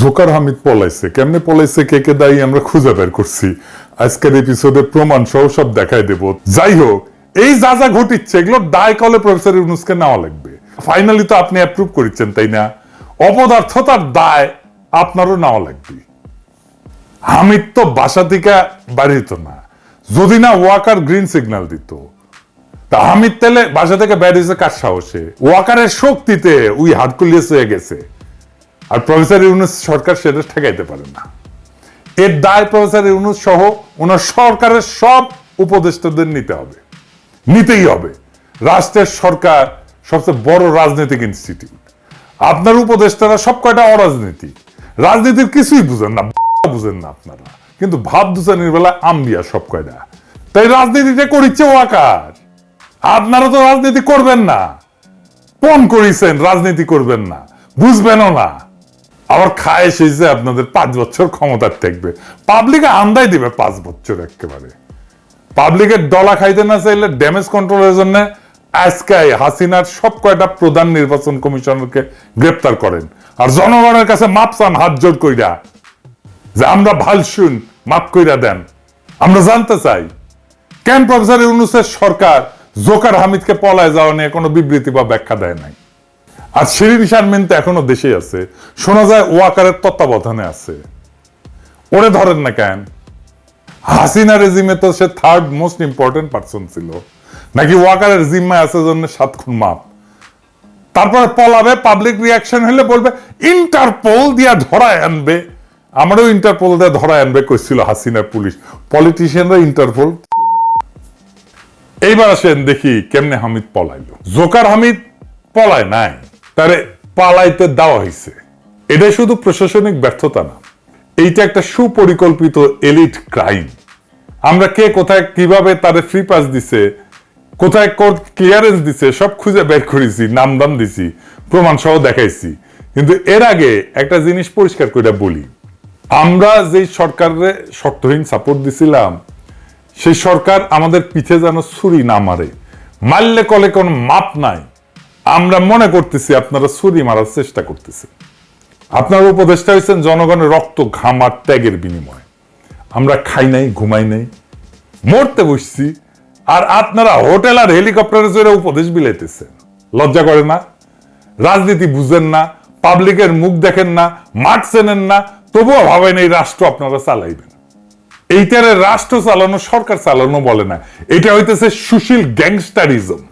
Joker Hamid পলাইছে। কেমনে পলাইছে, কে কে দায়ী আমরা খুঁজে বের করছি। আজকের এপিসোডে প্রমাণ সহ সব দেখাই দেব। যাই হোক, এই যা যা ঘটিচ্ছে, এগুলো দায় কলে প্রফেসর ইউনুসকে নেওয়া লাগবে। ফাইনালি তো আপনি অ্যাপ্রুভ করেছেন, তাই না? অপদার্থতার দায় আপনারও নেওয়া লাগবে। হামিদ তো বাসা থেকে বাড়িত না। যদি না ওয়াকার গ্রিন সিগন্যাল দিত। তা হামিদ তেলে বাসা থেকে বেরিয়েছে কার সাহসে? ওয়াকারের শক্তিতে উই হারকুলিয়াস হয়ে গেছে। আর প্রফেসর ইউনুস সরকার সেটা ঠেকাইতে পারে না। এর দায় প্রফেসর ইউনুস সহ ওনার সরকারের সব উপদেষ্টাদের নিতে হবে। নিতেই হবে। রাষ্ট্রের সরকার সবচেয়ে বড় রাজনৈতিক ইনস্টিটিউট আপনার উপদেষ্টারা সব কয়টা অরাজনীতি। রাজনীতির কিছুই বুঝেন না বুঝেন না আপনারা। কিন্তু ভাব দুসানির বেলা আম্বিয়া সব কয়টা। তাই রাজনীতিটা করিচ্ছে ওয়াকার আপনারা তো রাজনীতি করবেন না। পণ করিছেন, রাজনীতি করবেন না। বুঝবেনও না। আবার খায় এসেছে আপনাদের পাঁচ বছর ক্ষমতার থাকবে। পাবলিকে আন্দাই দিবে পাঁচ বছর একেবারে। পাবলিকের ডলা খাইতে না চাইলে ড্যামেজ কন্ট্রোলের জন্য আজকে হাসিনার সব কয়টা প্রধান নির্বাচন কমিশনারকে গ্রেপ্তার করেন। আর জনগণের কাছে মাপ চান, হাত জোর কইরা। যে আমরা ভালো শুন মাপ কইরা দেন। আমরা জানতে চাই, কেন প্রফেসর ইউনুসের সরকার জোকার হামিদকে পলায় যাওয়া নিয়ে কোনো বিবৃতি বা ব্যাখ্যা দেয় নাই? আর শিরিন শারমিন তো এখনও দেশে আছে। শোনা যায় ওয়াকারের তত্ত্বাবধানে আছে। ওরে ধরেন না কেন? হাসিনা রেজিমে তো সে থার্ড মোস্ট ইম্পর্টেন্ট পার্সন ছিল। নাকি ওয়াকারের জিম্মায় আছে জন্য সাত খুন মাপ? তারপরে পলাবে পাবলিক রিয়াকশন হলে বলবে ইন্টারপোল দিয়া ধরায় আনবে। আমারও ইন্টারপোল দিয়ে ধরায় আনবে কইছিল হাসিনার পুলিশ। পলিটিশিয়ানরা ইন্টারপোল এইবার আসেন দেখি কেমনে হামিদ পলাইলো। জোকার হামিদ পলায় নাই। তারে পালাইতে দেওয়া হয়েছে এটা শুধু প্রশাসনিক ব্যর্থতা না, এইটা একটা সুপরিকল্পিত এলিট ক্রাইম। আমরা কে কোথায় কীভাবে তাদের ফ্রি পাস দিছে, কোথায় কোর্ট ক্লিয়ারেন্স দিছে, সব খুঁজে বের করেছি নাম দাম দিছি প্রমাণ সহ দেখাইছি। কিন্তু এর আগে একটা জিনিস পরিষ্কার করে বলি। আমরা যেই সরকারে শর্তহীন সাপোর্ট দিছিলাম, সেই সরকার আমাদের পিঠে যেন ছুরি না মারে। মারলে কলে কোনো মাপ নাই। আমরা মনে করতেছি আপনারা ছুরি মারার চেষ্টা করতেছেন আপনার উপদেষ্টা হয়েছেন জনগণের রক্ত ঘাম আর ত্যাগের বিনিময়ে। আমরা খাই নাই, ঘুমাই নাই, মরতে বসছি, আর আপনারা হোটেল আর হেলিকপ্টারে চড়ে উপদেশ বিলাইতেছেন। লজ্জা করে না? রাজনীতি বুঝেন না, পাবলিকের মুখ দেখেন না, মাঠ চেনেন না, তবুও ভাবেন এই রাষ্ট্র আপনারা চালাইবেন। এইটারে রাষ্ট্র চালানো, সরকার চালানো বলে না। এটা হইতেছে সুশীল গ্যাংস্টারিজম।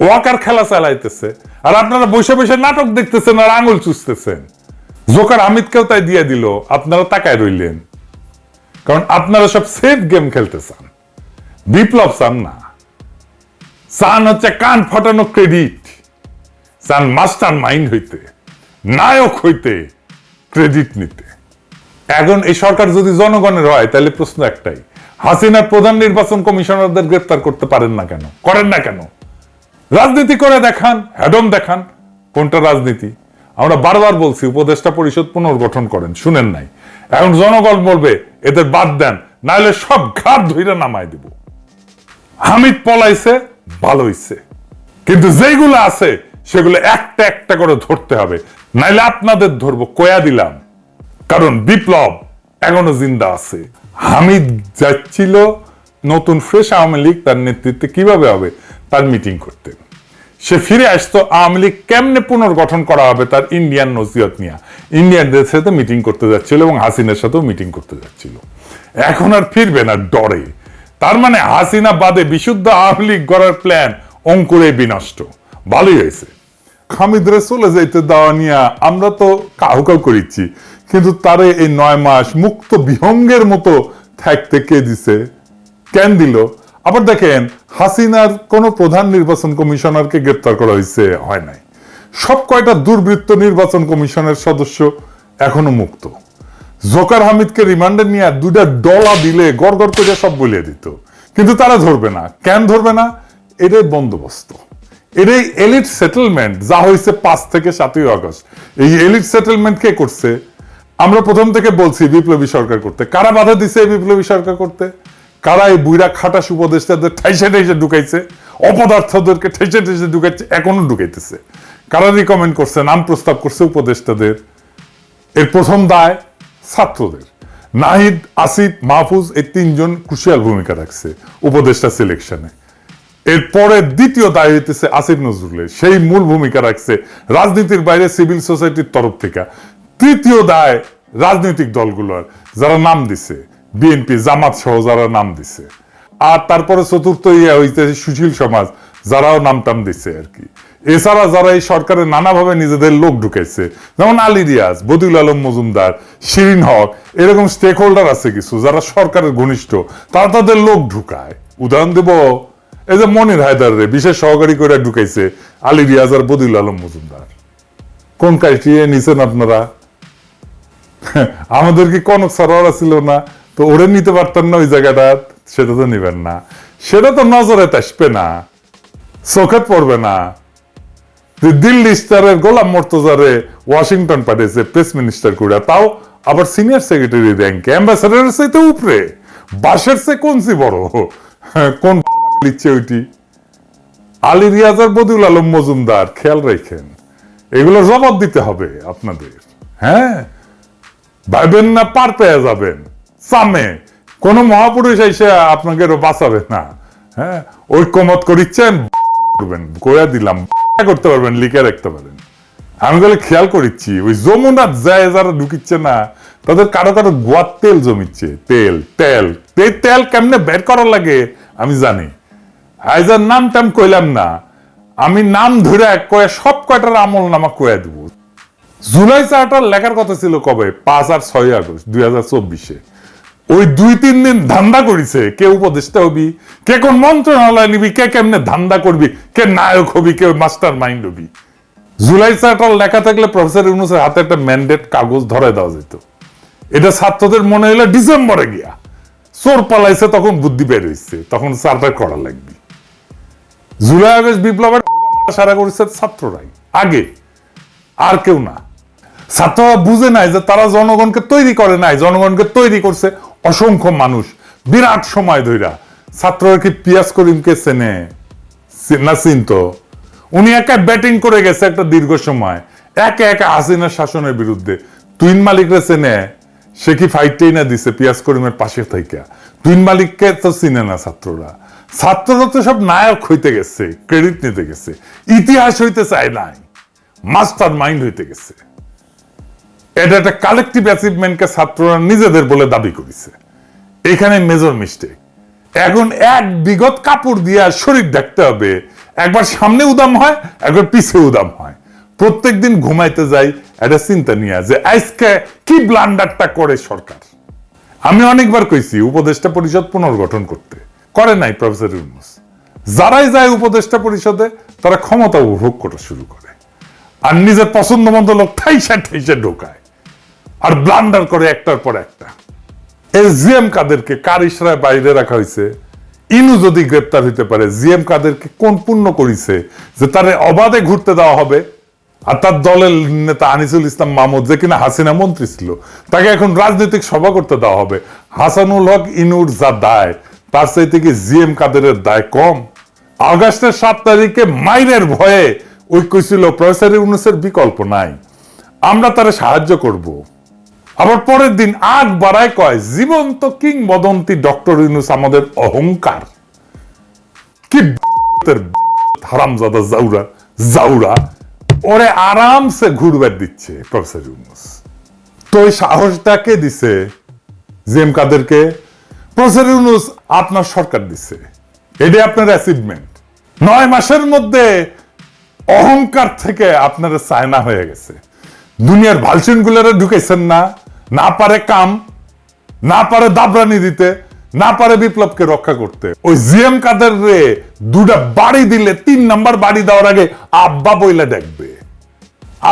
ওয়াকার খেলা চালাইতেছে। আর আপনারা বসে বসে নাটক দেখতেছেন আর আঙুল চুষতেছেন। জোকার হামিদকেও তাই দিয়ে দিল, আপনারা তাকায় রইলেন। কারণ আপনারা সব সেফ গেম খেলতে চান। বিপ্লব চান না। চান হচ্ছে কান ফাটানো ক্রেডিট চান মাস্টার মাইন্ড হইতে, নায়ক হইতে ক্রেডিট নিতে। এখন এই সরকার যদি জনগণের হয়, তাহলে প্রশ্ন একটাই, হাসিনার প্রধান নির্বাচন কমিশনারদের গ্রেপ্তার করতে পারেন না কেন? করেন না কেন? রাজনীতি করে দেখান হ্যাডম দেখান, কোনটা রাজনীতি? আমরা বারবার বলছি, উপদেষ্টা পরিষদ পুনর্গঠন করেন, শুনেন নাই। এখন জনগণ বলবে, এদের বাদ দেন, নাহলে সব ঘাট ধইরা নামাই দেব। হামিদ পলাইছে, ভালো হইছে। কিন্তু যেগুলো আছে, সেগুলো একটা একটা করে ধরতে হবে। নাইলে আপনাদের ধরবো, কয়া দিলাম। কারণ বিপ্লব এখনও জিন্দা আছে। হামিদ যাচ্ছিল নতুন ফ্রেশ আওয়ামী লীগ, তার নেতৃত্বে কীভাবে হবে? তার মিটিং করতে। সে ফিরে আসতো আওয়ামী লীগ কেমনে পুনর্গঠন করা হবে তার ইন্ডিয়ান নসিহত নিয়ে। ইন্ডিয়ানদের সাথে মিটিং করতে যাচ্ছিল এবং হাসিনের সাথেও মিটিং করতে যাচ্ছিল। এখন আর ফিরবে না, ডরে। তার মানে হাসিনা বাদে বিশুদ্ধ আওয়ামী লীগ গড়ার প্ল্যান অঙ্কুরে বিনষ্ট। ভালোই হয়েছে। খামিদরে চলে যাইতে দেওয়া নিয়ে আমরা তো কাহু কাউ করিচ্ছি, কিন্তু তারে এই নয় মাস মুক্ত বিহঙ্গের মতো থাকতে কে দিছে? কেন দিল? আবার দেখেন, হাসিনার কোন প্রধান নির্বাচন কমিশনারকে গ্রেপ্তার করা হয়েছে, হয় নাই। সব কয়টা দুর্বৃত্ত নির্বাচন কমিশনের সদস্য এখনও মুক্ত। জোকার হামিদকে রিমান্ডে নিয়ে দুটা ডলা দিলে গড় গড় করে সব বলিয়ে দিত। কিন্তু তারা ধরবে না। কেন ধরবে না? এটাই বন্দোবস্ত। এটাই এলিট সেটেলমেন্ট, যা হয়েছে পাঁচ থেকে সাতই আগস্ট। এই এলিট সেটেলমেন্ট কে করছে? আমরা প্রথম থেকে বলছি বিপ্লবী সরকার করতে। কারা বাধা দিছে বিপ্লবী সরকার করতে? কারা এই বুইরা খাটাস উপদেষ্টাদের ঠাইসে ঠাইসে ঢুকাইছে, অপদার্থদেরকে ঠেসে ঠেসে ঢুকাইছে, এখনও ঢুকাইতেছে। কারা রিকমেন্ড করছে, নাম প্রস্তাব করছে উপদেষ্টাদের? এর প্রথম দায় ছাত্রদের। নাহিদ, আসিফ, মাহফুজ, এই তিনজন ক্রুশিয়াল ভূমিকা রাখছে উপদেষ্টা সিলেকশনে এরপরে দ্বিতীয় দায় হইতেছে আসিফ নজরুলের। সেই মূল ভূমিকা রাখছে রাজনীতির বাইরে সিভিল সোসাইটির তরফ থেকে। তৃতীয় দায় রাজনৈতিক দলগুলোর, যারা নাম দিছে। বিএনপি জামাত সহ যারা নাম দিছে। আর তারপরে চতুর্থ ইয়ে হইতেছে সুশীল সমাজ, যারাও নাম টাম দিচ্ছে আর কি। এছাড়া যারা এই সরকারে নানাভাবে নিজেদের লোক ঢুকাইছে, যেমন আলী রিয়াজ, বদিউল আলম মজুমদার, শিরিন হক, এরকম স্টেক হোল্ডার আছে কিছু যারা সরকারের ঘনিষ্ঠ, তারা তাদের লোক ঢুকায়। উদাহরণ দেব, এই যে মনির হায়দার রে, বিশেষ সহকারী করে ঢুকাইছে আলী রিয়াজ আর বদিউল আলম মজুমদার। কোন ক্রাইটেরিয়া নিছেন আপনারা? আমাদের কি কনক সারোয়ার ছিল না? তো ওরে নিতে পারতেন না ওই জায়গাটা সেটা তো নিবেন না। সেটা তো নজরে আসবে না চোখে পড়বে না। দিল্লি স্টারের গোলাম মর্তজারে ওয়াশিংটন পাঠিয়েছে প্রেস মিনিস্টার করে তাও আবার সিনিয়র সেক্রেটারি র্যাঙ্কে অ্যাম্বাসাডারের চাইতে উপরে। বাসের সে কোনসি বড়? হ্যাঁ, কোন লিখছে ওইটি? আলী রিয়াজার বদিউল আলম মজুমদার খেয়াল রেখেন। এগুলো জবাব দিতে হবে আপনাদের। হ্যাঁ ভাববেন না পার পেয়ে যাবেন। সামনে। কোন মহাপুরুষ এসে আপনাকে বাঁচাবে না। হ্যাঁ? ঐক্যমত করিচ্ছেন, করবেন কয়া দিলাম করতে পারবেন, লিখে রাখতে পারেন আমি বলে খেয়াল করিচ্ছি, ওই যমুনার যায় যারা ঢুকিচ্ছে না, তাদের কারও কারও গোয়ার তেল জমিচ্ছে। তেল তেল এই তেল কেমনে বের করার লাগে, আমি জানি। আইজার নাম টাম কইলাম না, আমি নাম ধরে কয়ে সব কয়টার আমল নামা কয়ে দেব। জুলাই চার্টার লেখার কথা ছিল কবে? পাঁচ আর ছয় আগস্ট, দুই হাজার চব্বিশে। ওই দুই, তিন দিন ধান্দা করিছে। কে উপদেষ্টা হবি, কে কোন মন্ত্রণালয় নিবি, কে কেমনে ধান্দা করবি, কে নায়ক হবি, কে মাস্টার মাইন্ড হবি। জুলাই চার্টার লেখা থাকলে প্রফেসর ইউনুসের হাতে একটা ম্যান্ডেট কাগজ ধরে দেওয়া যেত। এটা ছাত্রদের মনে হলো ডিসেম্বরে গিয়া। চোর পালাইছে, তখন বুদ্ধি বের হয়েছে তখন চার্টার করা লাগবে। জুলাই, আগস্ট বিপ্লবের সারা করেছে ছাত্ররাই। আগে, আর কেউ না। ছাত্ররা বুঝে নাই যে তারা জনগণকে তৈরি করে নাই, জনগণকে তৈরি করছে অসংখ্য মানুষ। বিরাট সময় ধইরা। ছাত্ররা কি পিয়াস করিমকে চেনে? না চিনত উনি একা ব্যাটিং করে গেছে একটা দীর্ঘ সময়। একে একা হাসিনার শাসনের বিরুদ্ধে। তুইন মালিকরে চেনে? সে কি ফাইটটাই না দিছে পিয়াস করিমের পাশে থেকে তুইন মালিককে তো চিনে না ছাত্ররা। ছাত্ররা তো সব নায়ক হইতে গেছে ক্রেডিট নিতে গেছে। ইতিহাস হইতে চায় নাই। মাস্টার মাইন্ড হইতে গেছে। এটা একটা কালেকটিভ অ্যাচিভমেন্টকে ছাত্ররা নিজেদের বলে দাবি করেছে। এখানে মেজর মিস্টেক এখন এক বিগত কাপড় দিয়ে শরীর দেখতে হবে। একবার সামনে উদাম হয়, একবার পিছে উদাম হয়। প্রত্যেক দিন ঘুমাইতে যাই, একটা চিন্তা নিয়ে যে আজকে কি ব্লান্ডারটা করে সরকার? আমি অনেকবার কইছি, উপদেষ্টা পরিষদ পুনর্গঠন করতে। করে নাই প্রফেসর ইউনুস। যারাই যায় উপদেষ্টা পরিষদে, তারা ক্ষমতা উপভোগ করা শুরু করে। আর নিজের পছন্দ মতো লোক ঠাইসা ঠাইসা ঢোকায়। আর ব্লান্ডার করে একটার পর একটা। এই জিএম কাদেরকে কার ইশরায় বাইরে রাখা হয়েছে? ইনু যদি গ্রেপ্তার হইতে পারে জিএম কাদেরকে কোন পুণ্য করিছে? যে তারে অবাধে ঘুরতে দেওয়া হবে। আর তার দলের নেতা আনিসুল ইসলাম মাহমুদ, যে কিনা হাসিনা মন্ত্রী ছিল, তাকে এখন রাজনৈতিক সভা করতে দেওয়া হবে। হাসানুল হক ইনুর যা দায় তার চাইতে কি জিএম কাদেরের দায় কম? আগস্টের সাত তারিখে মাইনের ভয়ে ঐক্য ছিল, প্রফেসর ইউনুসের বিকল্প নাই। আমরা তারা সাহায্য করব। আবার পরের দিন আগ বাড়ায় কয়, জীবন্ত কিংবদন্তি ডক্টর ইউনুস আমাদের অহংকার। কি হারামজাদা জাউরা জাউরা, ওরে আরামসে ঘুরবার দিচ্ছে প্রফেসর ইউনুস। তো ওই দিছে? কাদেরকে। প্রফেসর ইউনুস, আপনার সরকার দিছে। এটাই আপনার অ্যাচিভমেন্ট নয় মাসের মধ্যে অহংকার থেকে আপনার চায়না হয়ে গেছে। দুনিয়ার ভালসিন গুলারে ঢুকেছেন না। না পারে কাম, না পারে দাবরানি দিতে, না পারে বিপ্লবকে রক্ষা করতে। ওই জিএম কাদের রে, দুটা বাড়ি দিলে, তিন নাম্বার বাড়ি দেওয়ার আগে আব্বা বইলে দেখবে।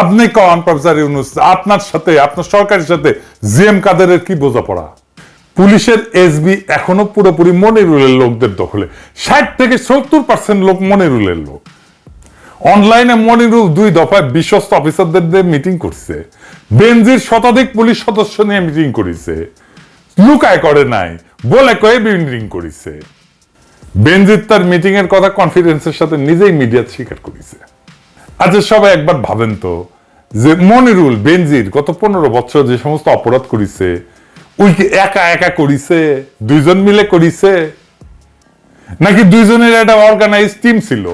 আপনি কন, প্রফেসর ইউনুস, আপনার সাথে, আপনার সরকারের সাথে জিএম কাদেরের কি বোঝাপড়া? পুলিশের এসবি এখনও পুরোপুরি মনিরুলের লোকদের দখলে। ষাট থেকে সত্তর পার্সেন্ট লোক মনিরুলের লোক। অনলাইনে মনিরুল দুই দফায় বিশ্বস্ত অফিসারদের দিয়ে মিটিং করছে। বেনজির শতাধিক পুলিশ সদস্য নিয়ে মিটিং করেছে। লুকায় করে নাই, বলে কয়ে মিটিং করেছে। বেনজির তার মিটিং এর কথা কনফিডেন্সের সাথে নিজেই মিডিয়া স্বীকার করেছে। আচ্ছা সবাই একবার ভাবেন তো, যে মনিরুল, বেনজির গত পনেরো বছর যে সমস্ত অপরাধ করিছে, ওই একা একা করিছে, দুইজন মিলে করিছে? নাকি দুইজনের একটা অর্গানাইজ টিম ছিল?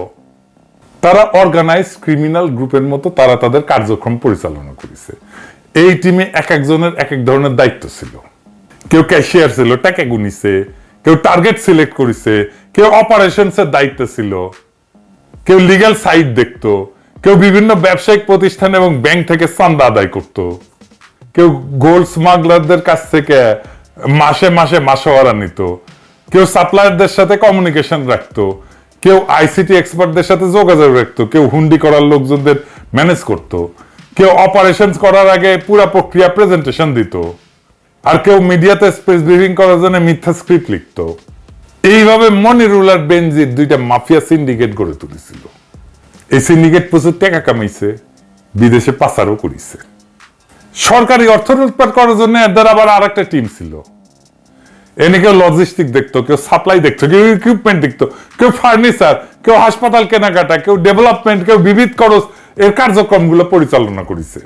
তারা অর্গানাইজ ক্রিমিনাল গ্রুপের মতো তারা তাদের কার্যক্রম পরিচালনা করেছে। এই টিমে এক একজনের এক এক ধরনের দায়িত্ব ছিল। কেউ ক্যাশিয়ার ছিল, টাকা গুনিছে, কেউ টার্গেট সিলেক্ট করেছে, কেউ অপারেশনস এর দায়িত্ব ছিল, কেউ লিগ্যাল সাইট দেখতো, কেউ বিভিন্ন ব্যবসায়িক প্রতিষ্ঠান এবং ব্যাংক থেকে চান্দা আদায় করত। কেউ গোল্ড স্মাগলারদের কাছ থেকে মাসে মাসে মাসোয়ারা নিত। কেউ সাপ্লায়ারদের সাথে কমিউনিকেশন রাখতো। কেউ আইসিটি এক্সপার্টদের সাথে যোগাযোগ রাখতো, কেউ হুন্ডি করার লোকজনদের ম্যানেজ করত, কেউ অপারেশন করার আগে পুরা প্রক্রিয়া প্রেজেন্টেশন দিত, আর কেউ মিডিয়াতে স্পেস ব্রিফিং করার জন্য মিথ্যা স্ক্রিপ্ট লিখতো। এইভাবে মনিরুল আর বেনজির দুইটা মাফিয়া সিন্ডিকেট গড়ে তুলেছিল। এই সিন্ডিকেট প্রচুর টাকা কামাইছে, বিদেশে পাচারও করিছে। সরকারি অর্থ লুটপাট করার জন্য এদের আবার আর একটা টিম ছিল এনে কেউ লজিস্টিক দেখতো, কেউ সাপ্লাই দেখতো, কেউ ইকুইপমেন্ট দেখতো, কেউ ফার্নিচার কেউ হাসপাতাল কেনাকাটা, কেউ ডেভেলপমেন্ট কেউ বিবিধ খরচ। এর কার্যক্রমগুলো পরিচালনা করেছে।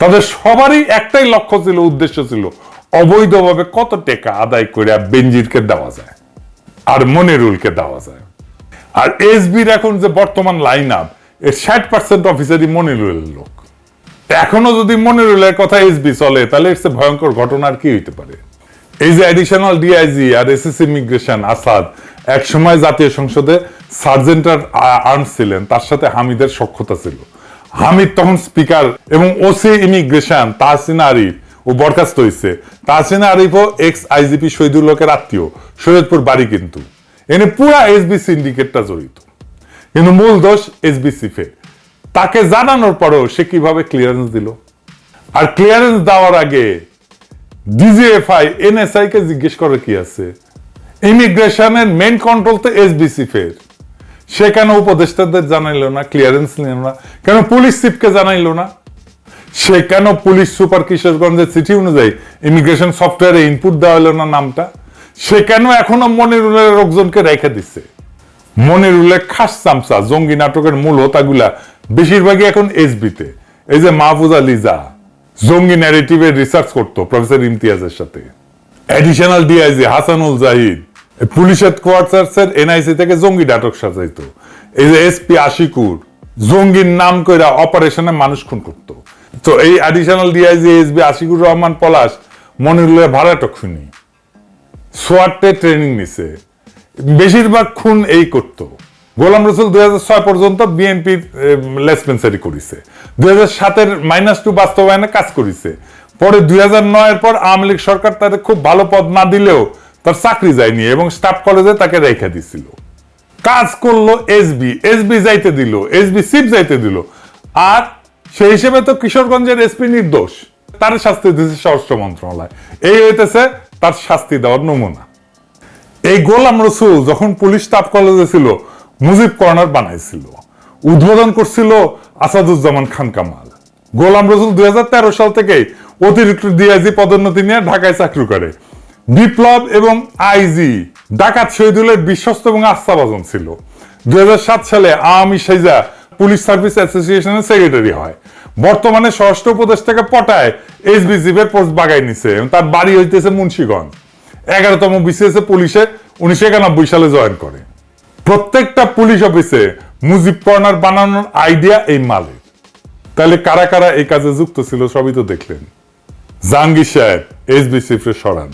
তাদের সবারই একটাই লক্ষ্য ছিল, উদ্দেশ্য ছিল, অবৈধভাবে কত টাকা আদায় করে বেঞ্জিরকে দেওয়া যায় আর মনিরুলকে দেওয়া যায়। আর এসবির এখন যে বর্তমান লাইন আপ এর ষাট পার্সেন্ট অফিসারই মনিরুলের লোক। এখনও যদি মনিরুলের কথা এসবি চলে, তাহলে এর ভয়ঙ্কর ঘটনা আর কি হইতে পারে? এই যে অ্যাডিশনাল ডিআইজি আর এসএস ইমিগ্রেশন আসাদ এক সময় জাতীয় সংসদে সার্জেন্টার আর্মস ছিলেন, তার সাথে হামিদের সক্ষতা ছিল। হামিদ তখন স্পিকার এবং ওসি ইমিগ্রেশন তাহসিনা আরিফ ও বরখাস্ত হয়েছে তাহসিনা আরিফও এক্স আইজিপি শহীদুল লোকের আত্মীয়, সৈয়দপুর বাড়ি কিন্তু। এনে পুরা এসবি সিন্ডিকেটটা জড়িত। কিন্তু মূল দোষ এসবিসিফে তাকে জানানোর পরেও সে কীভাবে ক্লিয়ারেন্স দিল? আর ক্লিয়ারেন্স দেওয়ার আগে ডিজিএফআই এনএসআই কে জিজ্ঞেস করে কি আছে? ইমিগ্রেশনের মেন কন্ট্রোল তো এসবিসি ফের। সে কেন উপদেষ্টাদের জানাইলো না ক্লিয়ারেন্স নিল না? কেন পুলিশ চিফকে জানাইলো না? সে কেন পুলিশ সুপার কিশোরগঞ্জের চিঠি অনুযায়ী ইমিগ্রেশন সফটওয়্যারে ইনপুট দেওয়া হলো না নামটা? সে কেন এখনও মনিরুলের লোকজনকে রেখে দিচ্ছে মনিরুলের খাস চামচা, জঙ্গি নাটকের মূল হোতাগুলা বেশিরভাগই এখন এসবিতে এই যে মাহফুজা লিজা জঙ্গি ন্যারেটিভের রিসার্চ করতো প্রফেসর ইমতিয়াজের সাথে। Additional DIG Hasanul Zahid police হেডকোয়ার্টার্সের NIC থেকে জঙ্গি নাটক সাজাইতো। এই যে এসপি আশিকুর, জঙ্গির নাম কইরা অপারেশনে মানুষ খুন করতো। তো এই additional DIG SB Ashikur Rahman Palash মনিরুলের ভাড়াটক শুনি সোয়াটে ট্রেনিং নিছে। বেশিরভাগ খুন এই করত। গোলাম রসুল দুই হাজার ছয় পর্যন্ত বিএনপির লেসপেন্সারি করেছে। দুই হাজার সাতের মাইনাস টু বাস্তবায়নে কাজ করেছে। পরে দুই হাজার পর আওয়ামী লীগ সরকার তাদের খুব ভালো পদ না দিলেও তার চাকরি যায়নি এবং স্টাফ কলেজে তাকে রেখে দিছিল। কাজ করল এসবি এসবি যাইতে দিল এসবি সিপ যাইতে দিল। আর সেই হিসেবে তো কিশোরগঞ্জের এসপি নির্দোষ। তার শাস্তি দিয়েছে স্বরাষ্ট্র মন্ত্রণালয়। এই হইতেছে তার শাস্তি দেওয়ার নমুনা। এই গোলাম রসুল যখন পুলিশ স্টাফ কলেজে ছিল, মুজিব কর্নার বানাইছিল। উদ্বোধন করছিল আসাদুজ্জামান খান কামাল। গোলাম রসুল দুই সাল থেকে অতিরিক্ত ডিআইজি পদোন্নতি নিয়ে ঢাকায় চাকরি করে। বিপ্লব এবং আইজি ডাকাত শহীদুলের বিশ্বস্ত এবং আস্থাভাজন ছিল। দুই সালে আওয়ামী সাইজা পুলিশ সার্ভিস অ্যাসোসিয়েশনের সেক্রেটারি হয়। বর্তমানে স্বরাষ্ট্র উপদেষ্টাকে পটায় এসবিজিবের পোস্ট বাগাই নিছে তার বাড়ি হইতেছে মুন্সীগঞ্জ। এগারোতম বিসিএস পুলিশে উনিশশো একানব্বই সালে জয়েন করে। প্রত্যেকটা পুলিশ অফিসে মুজিব কর্নার বানানোর আইডিয়া এই মালে তাহলে কারা কারা এই কাজে যুক্ত ছিল সবই তো দেখলেন। জাহাঙ্গীর সাহেব, এস এসবিসি সরান।